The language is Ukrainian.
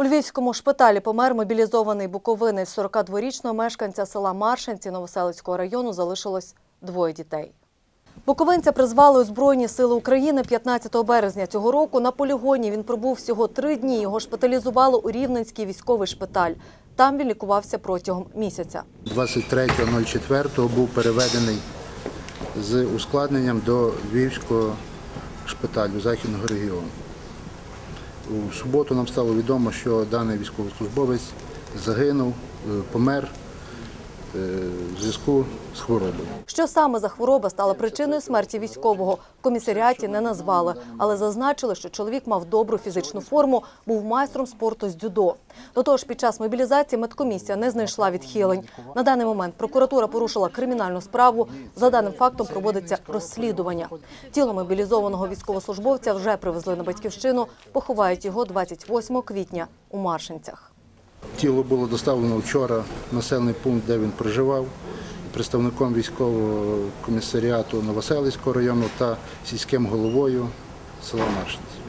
У Львівському шпиталі помер мобілізований буковинець 42-річного мешканця села Маршинці Новоселицького району залишилось двоє дітей. Буковинця призвали у Збройні сили України 15 березня цього року. На полігоні він пробув всього три дні. Його шпиталізували у Рівненський військовий шпиталь. Там він лікувався протягом місяця. 23.04 був переведений з ускладненням до Львівського шпиталю Західного регіону. У суботу нам стало відомо, що даний військовослужбовець загинув, е, помер в зв'язку з хворобою. Що саме за хвороба стала причиною смерті військового, в комісаріаті не назвали, але зазначили, що чоловік мав добру фізичну форму, був майстром спорту з дзюдо. До того ж, під час мобілізації медкомісія не знайшла відхилень. На даний момент прокуратура порушила кримінальну справу. За даним фактом проводиться розслідування. Тіло мобілізованого військовослужбовця вже привезли на батьківщину. Поховають його 28 квітня у Маршинцях. Тіло було доставлено вчора в населений пункт, де він проживав, представником військового комісаріату Новоселицького району та сільським головою села Маршинці.